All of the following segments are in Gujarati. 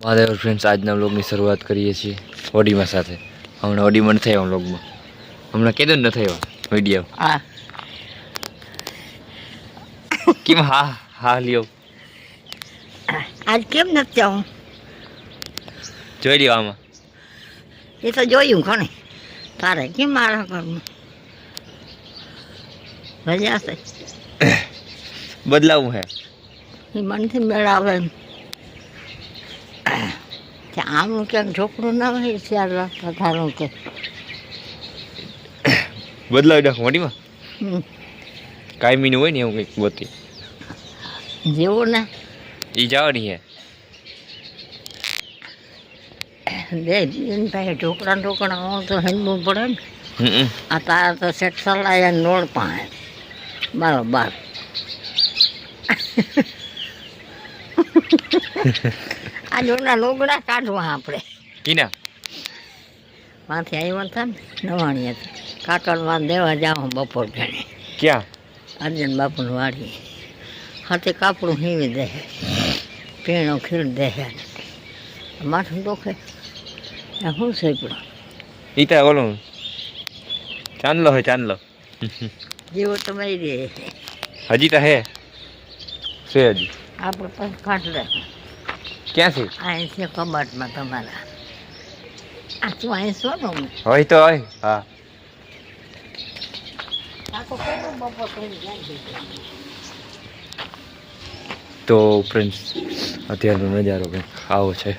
મહાદેવ ફ્રેન્ડ્સ આજના વ્લોગની શરૂઆત કરીએ છીએ ઓડીમાં સાથે. હમણાં ઓડીમાં નથી આવ્યો વ્લોગમાં હમણાં કીધું ને નથી આવ્યો વીડિયો હા. કેમ હા હા લ્યો. આજ કેમ નથી આવું જોઈ લ્યો આમાં. એ તો જોયું ખણે. તારે કેમ મારા ઘરમાં? રજા છે. બદલાવું હે. એ મનથી મેળાવે એમ. કે આમનું ક્યાંક છોકરું ના હોય ચાર રાખતા તારું કે. બદલાવી નાખો મોટીમાં. કાયમીનું હોય ને એવું કંઈક ગોતી. જેવું ને. એ જવાની હે. દે એની ઢોકળા ઢોકળા હોય તો હેંડવું પડે ને. આ તારા તો સેટ સલાયા નોળ પાસે બરોબર. આ જોના લોગડા કાઢવા આપણે. કીના માથે આવ્યો હતા ને નવાણી હતી. કાકડમાં દેવા જાઉં બપોર જાણે ક્યાં? અર્જન બાપુની વાડી હાથે કાપડું હીવી દે. પીણો ખીર દે. માથું દુખે. શું છે પણ ઈ તો ઓલું ચાંદલો હોય ચાંદલો. જેવો તમે રે હજી તો હે. છે હજી. આપણે પાસે કાઢ લે ક્યાંથી? અહીં છે કબાટમાં તમારા. આ તું અહીં નું હોય તો હોય હા. તો ફ્રેન્ડ્સ અત્યારનો નજારો કંઈક આવો છે.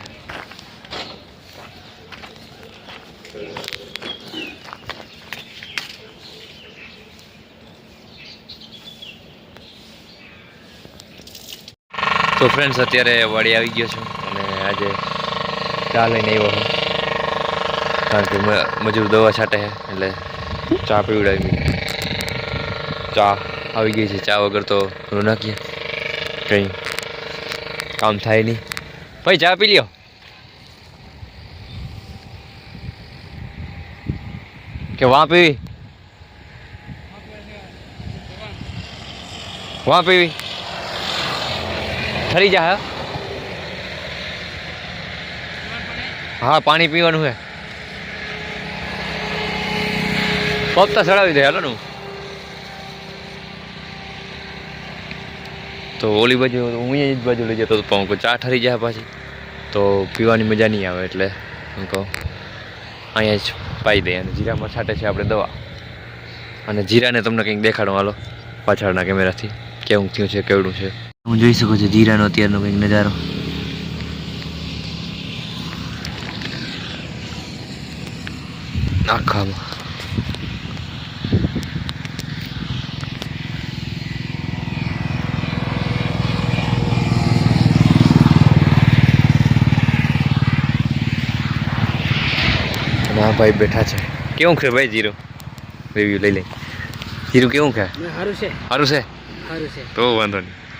તો ફ્રેન્ડ્સ અત્યારે વાડી આવી ગયો છું અને આજે ચા લઈને આવ્યો છું. કારણ કે મજૂર દવા છાંટે છે, એટલે ચા પીવડાવી ચા આવી ગઈ છે, ચા વગર તો ઘણું નાખીએ કંઈ કામ થાય નહીં. ભાઈ, ચા પી લ્યો. કે વાં પીવી? વાં પીવી? ઠરી જા, હા. પાણી પીવાનું હે પગતા ચડાવી દે, હાલો તો ઓલી બાજુ, હું અહીંયા જ બાજુ લઈ જતો હતો, પણ ચા ઠરી જાય પાછી. તો પીવાની મજા નહીં આવે એટલે હું કહું, અહીંયા જ પાઈ દે. અને જીરામાં છાંટે છે આપણે દવા. અને જીરાને તમને કંઈક દેખાડો, હાલો, પાછળના કેમેરાથી, કેવું થયું છે, કેવડું છે. હું જોઈ શકું છું જીરાનો અત્યારનો કંઈક નજારો. આખામાં ભાઈ બેઠા છે. કેવું છે ભાઈ જીરું? રિવ્યુ લઈ લઈ. જીરું કેવું છે? સારું છે. સારું છે? સારું છે. તો વાંધો નહીં.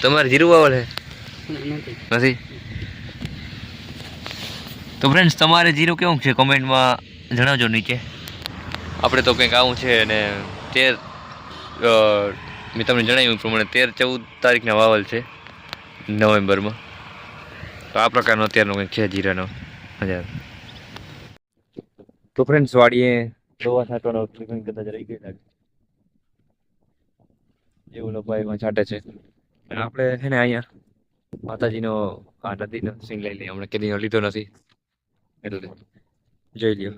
તમારે જીરું વાવલ છે નથી? તો ફ્રેન્ડ્સ તમારે જીરું કેવું છે? કોમેન્ટમાં જણાવજો નીચે. આપણે તો કંઈક આવું છે અને તેર મેં તમને જણાવ્યું પ્રમાણે તેર ચૌદ તારીખના વાવલ છે નવેમ્બરમાં. તો આ પ્રકારનો અત્યારનો કંઈક છે જીરાનો હજાર તો ફ્રેન્ડ્સ વાડીએ દવા છાંટવાનો કદાચ રહી ગયેલા એવું લોકો એમાં છાંટે છે. આપણે છે ને અહીંયા માતાજીનો આ નદીનો સિંગ લઈ લઈએ. હમણાં કેદીનો લીધો નથી. એટલે જોઈ લ્યો.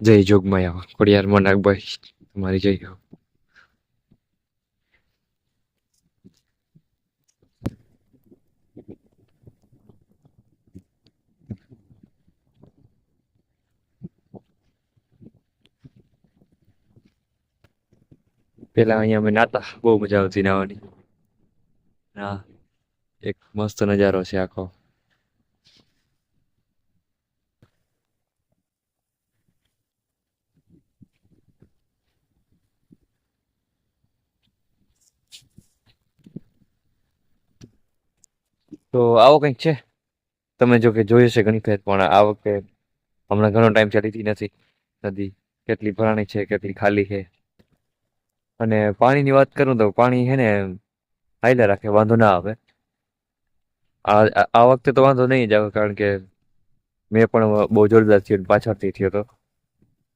જય જોગમાયા. ખોડિયાર મનાકભાઈ તમારી જય પેલા અહીંયા અમે નાતા, બહુ મજા આવતી નાવાની. હા, એક મસ્ત નજારો છે આખો. તો આવો કંઈક છે? તમે જો કે જોયું છે ઘણી ફેર પણ આ વખતે હમણાં ઘણો ટાઈમ ચાલીતી નથી. નદી કેટલી ભરાણી છે, કેટલી ખાલી છે. અને પાણીની વાત કરું તો પાણી છે ને હાઈલા રાખે વાંધો ના આવે. આ આ વખતે તો વાંધો નહીં જ કારણ કે મેં પણ બહુ જોરદાર થયો પાછળથી થયો તો.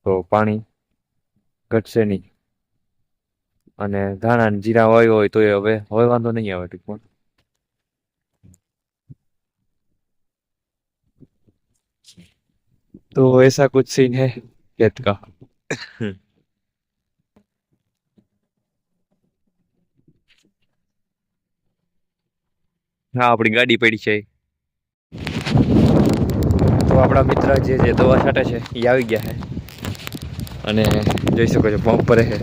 તો પાણી ઘટશે નહીં. અને ધાણા ને જીરા વાવ્યો હોય તો એ હવે હવે વાંધો નહીં આવે ટૂંકમાં તો એસા કુછ સીન હે? ખેત કા હા આપણી ગાડી પડી છે તો આપણા મિત્ર જે જે દવા છાંટે છે એ આવી ગયા છે અને જોઈ શકો છો પંપ પર है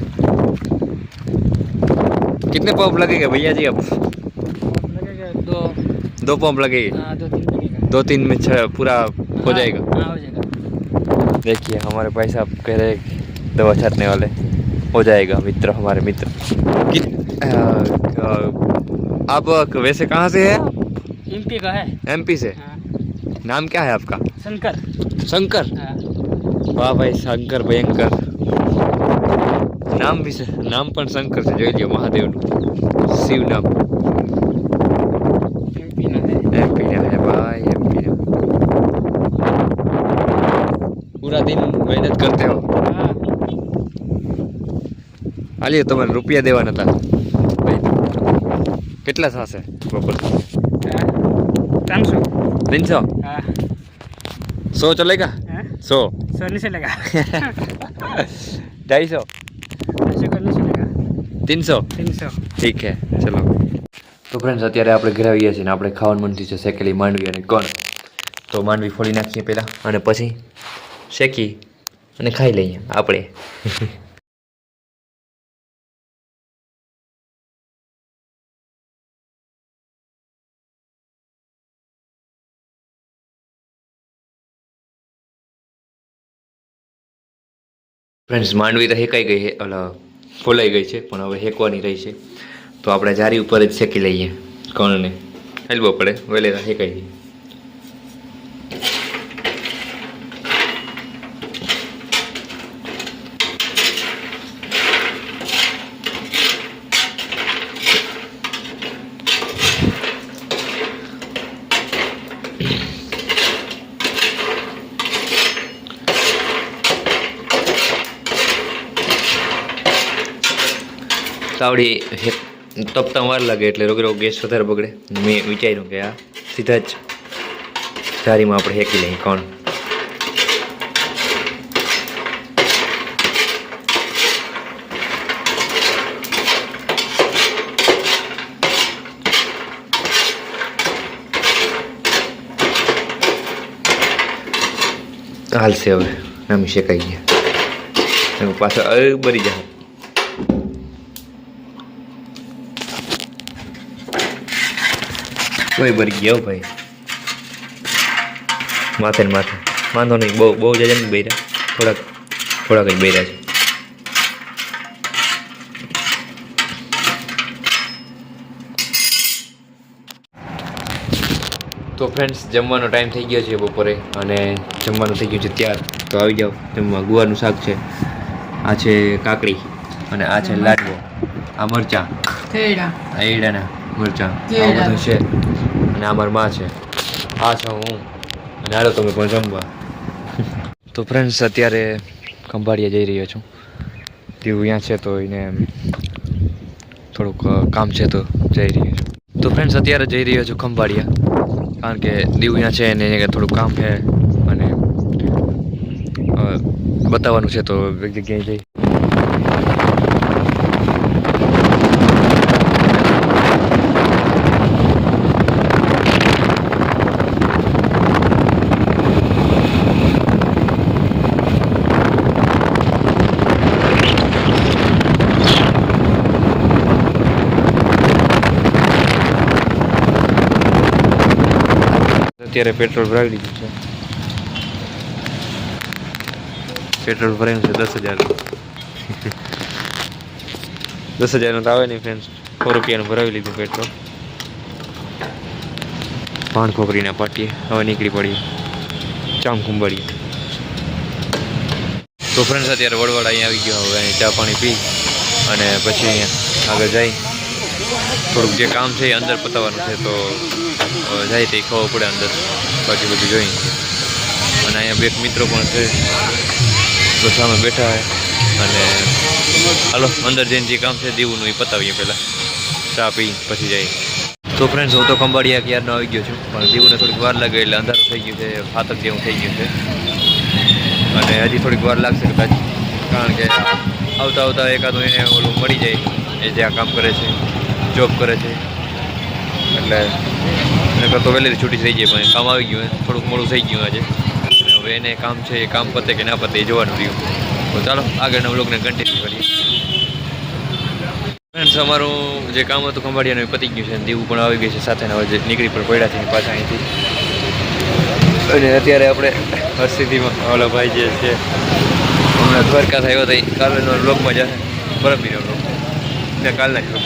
कितने पंप लगेगा भैया जी अब लगेगा दो दो पंप लगेगा हाँ दो तीन लगेगा दो तीन में छह पूरा हो हाँ, जाएगा हाँ हो जाएगा देखिए हमारे भाई साहब कह रहे हैं कि दवा छाटने वाले हो जाएगा मित्र हमारे मित्र कि- अ, अ, आप वैसे कहाँ से है एमपी का है एमपी से हाँ, नाम क्या है आपका शंकर शंकर हाँ, વાહ ભાઈ શંકર ભયંકર નામ બી છે નામ પણ શંકર છે જોઈ લ્યો મહાદેવનું શિવ નામ एमपी ना है एमपी ना है भाई एमपी ना पूरा दिन मेहनत करते हो हाँ હાલી તમારે રૂપિયા દેવાના હતા ભાઈ કેટલા થશે? પ્રોપર ત્રણસો. ત્રણસો? સો ચલેગા સો. સો નહીં ચલેગા ढाई सौ तीन सौ तीन सौ ठीक है चलो તો ફ્રેન્ડ્સ અત્યારે આપણે ઘરે આવીએ છીએ ને આપણે ખાવાનું મનથી છે શેકેલી માંડવી અને કોણ? તો માંડવી ફોડી નાખીએ પહેલાં અને પછી શેકી અને ખાઈ લઈએ આપણે. ફ્રેન્ડ્સ માંડવી તો હેકાઈ ગઈ ઓલા ફોલાઈ ગઈ છે, પણ હવે હેકવાની રહી છે. તો આપણે જારી ઉપર જ શેકી લઈએ. કોણને? હેલવો પડે, વહેલે હેકાઈ જાય તાવડી તપતા વાર લાગે એટલે રોગે રોગ ગેસ વધારે બગડે. મેં વિચાર્યું કે આ સીધા જ જારીમાં આપણે હેકી લઈએ કોણ. હાલશે હવે, નામી શેકાઈ ગયા. અરે બરી જાય કોઈ ભરી ગયો ભાઈ. માથે ને માથે. વાંધો નહીં બહુ બહુ જજે ને બૈરા. થોડાક થોડાક જ બૈરા છે. તો ફ્રેન્ડ્સ જમવાનો ટાઈમ થઈ ગયો છે બપોરે અને જમવાનું થઈ ગયું છે ત્યાર. તો આવી જાઓ જમવા. ગુવારનું શાક છે. આ છે કાકડી અને આ છે લાડવો. આ મરચાં. આ એડાના મરચાં. આ બધું છે. અને આ મારી માં છે. આ છે હું. અને આરો તમે પણ જમવા. તો ફ્રેન્ડ્સ અત્યારે ખંભાળિયા જઈ રહ્યો છું. તેવું અહીંયા છે તો એને થોડુંક કામ છે તો જઈ રહ્યો છું. તો ફ્રેન્ડ્સ અત્યારે જઈ રહ્યો છું ખંભાળિયા. કારણ કે દીવ અહીંયા છે એને થોડુંક કામ છે. અને બતાવવાનું છે તો એક જગ્યાએ જઈ. અત્યારે પેટ્રોલ ભરાવી દીધું છે. પેટ્રોલ ભરાયું છે દસ હજાર દસ હજારનું તો આવે નહીં ફ્રેન્ડ સો રૂપિયાનું ભરાવી લીધું પેટ્રોલ. ભાણ ખોપરીના પાટીએ. હવે નીકળી પડીએ. ચામ કુંબળીએ તો ફ્રેન્ડ્સ અત્યારે વડવડ અહીંયા આવી ગયો. હવે ચા પાણી પી અને પછી અહીંયા આગળ જઈ થોડુંક જે કામ છે એ અંદર પતાવવાનું છે, તો જાય તે ખબર પડે અંદર. બાકી બધું જોઈ. અને અહીંયા બે મિત્રો પણ છે, તો સામે બેઠા છે. અને, હાલો, અંદર જઈને જે કામ છે દીવુંનું એ પતાવીએ પહેલાં. ચા પી, પછી જઈએ તો ફ્રેન્ડ્સ હું તો કંબાડિયા ક્યારનો આવી ગયો છું, પણ દીવને થોડીક વાર લાગે એટલે અંધારું થઈ ગયું છે ફાતક જેવું થઈ ગયું છે. અને હજી થોડીક વાર લાગશે કદાચ, કારણ કે આવતા આવતા એકાદું એને ઓલું મળી જાય, એ જે આ કામ કરે છે. જોબ કરે છે. એટલે એને કરતો વહેલી છૂટી થઈ જાય પણ કામ આવી ગયું થોડુંક મોડું થઈ ગયું આજે. હવે એને કામ છે, એ કામ પતે કે ના પતે એ જોવાનું રહ્યું. તો ચાલો, આગળના વ્લોગને કન્ટિન્યુ કરીએ. ફ્રેન્ડ્સ અમારું જે કામ હતું ખંભાળિયાનું પતી ગયું છે દીવું પણ આવી ગઈ છે, સાથે હવે નીકળી પણ પડ્યા છે પાછા અહીંથી. અને અત્યારે આપણે હસ્તીમાં ઓલા ભાઈ જે છે, હમણાં દ્વારકા થયો હતો કાલનો બ્લોગમાં જશે પરમદીનો બ્લોગ ને કાલના જ બ્લોગ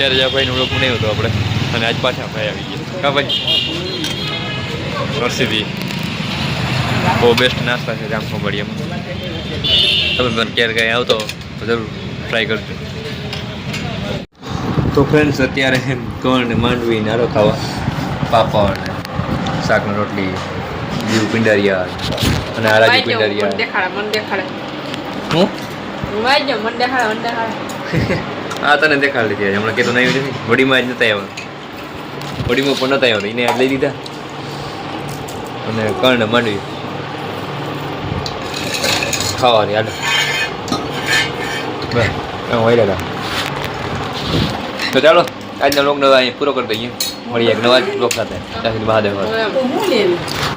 ત્યારે જ ભાઈનો નહીં હતું આપણે. અને આજ પાછા ભાઈ આવી ગયા. કા ભાઈ? હરસિદ્ધિ બહુ બેસ્ટ નાસ્તા છે જામ ખંભાળિયામાં તમે પણ ક્યારે કાંઈ આવતો તો જરૂર ટ્રાય કરજો. તો ફ્રેન્ડ્સ અત્યારે કણ ને માંડવી નારો ખાવા. પાપડ ને શાકની રોટલી જીવ પિંડારિયા અને આરાજી પિંડારિયા હું? મન દેખાડે મન દેખાડે. આ તને દેખાડી દીધી હમણાં કીધું નહીં નથી વડીમાં જ નતા આવ્યા. વડીમાં પણ નતા આવ્યા. એને આજ લઈ દીધા અને કર્ણ માંડવી. ખાવાની આડ. બસ તો ચાલો, આજના નવા અહીં પૂરો કરી દઈએ. મળીએ એક નવા લોક સાથે. મહાદેવ હું